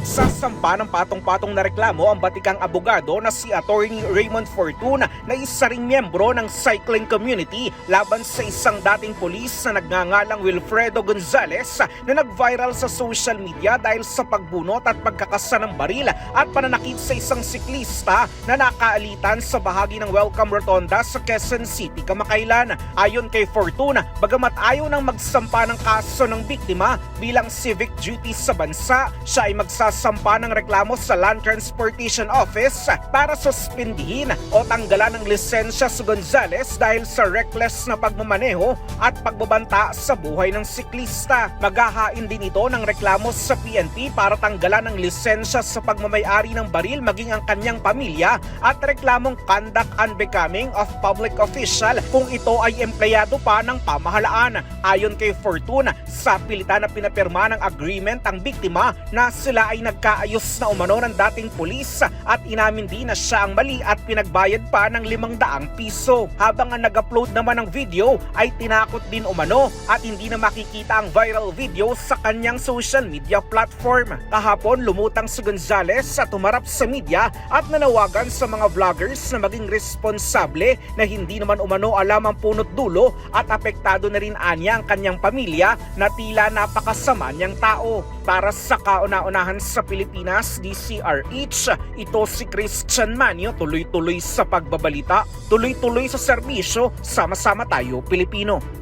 magsasampa ng patong-patong na reklamo ang batikang abogado na si Attorney Raymond Fortuna na isa ring miyembro ng cycling community laban sa isang dating polis na nagngangalang Wilfredo Gonzales na nag-viral sa social media dahil sa pagbunot at pagkakasa ng baril at pananakit sa isang siklista na nakaalitan sa bahagi ng Welcome Rotonda sa Quezon City, Kamakailan. Ayon kay Fortuna, bagamat ayaw nang magsampa ng kaso ng biktima bilang civic duty sa bansa, siya ay magsasampa ng reklamo sa Land Transportation Office para suspindihin o tanggalan ng lisensya sa Gonzales dahil sa reckless na pagmamaneho at pagbabanta sa buhay ng siklista. Maghahain din ito ng reklamo sa PNP para tanggalan ng lisensya sa pagmamayari ng baril maging ang kanyang pamilya at reklamong conduct unbecoming of public official kung ito ay empleyado pa ng pamahalaan. Ayon kay Fortuna, sa pilitan na pinapirma ng agreement ang biktima na sila ay nagkaayos na umano ng dating pulis at inamin din na siya ang mali at pinagbayad pa ng 500 piso. Habang ang nag-upload naman ng video ay tinakot din umano at hindi na makikita ang viral video sa kanyang social media platform. Kahapon lumutang si Gonzales at tumarap sa media at nanawagan sa mga vloggers na maging responsable na hindi naman umano alam ang punot dulo at apektado na rin anya ang kanyang pamilya na tila napakasama niyang tao. Para sa kauna-unahan sa Pilipinas, DCRH, ito si Christian Manio tuloy-tuloy sa pagbabalita, tuloy-tuloy sa serbisyo, sama-sama tayo Pilipino.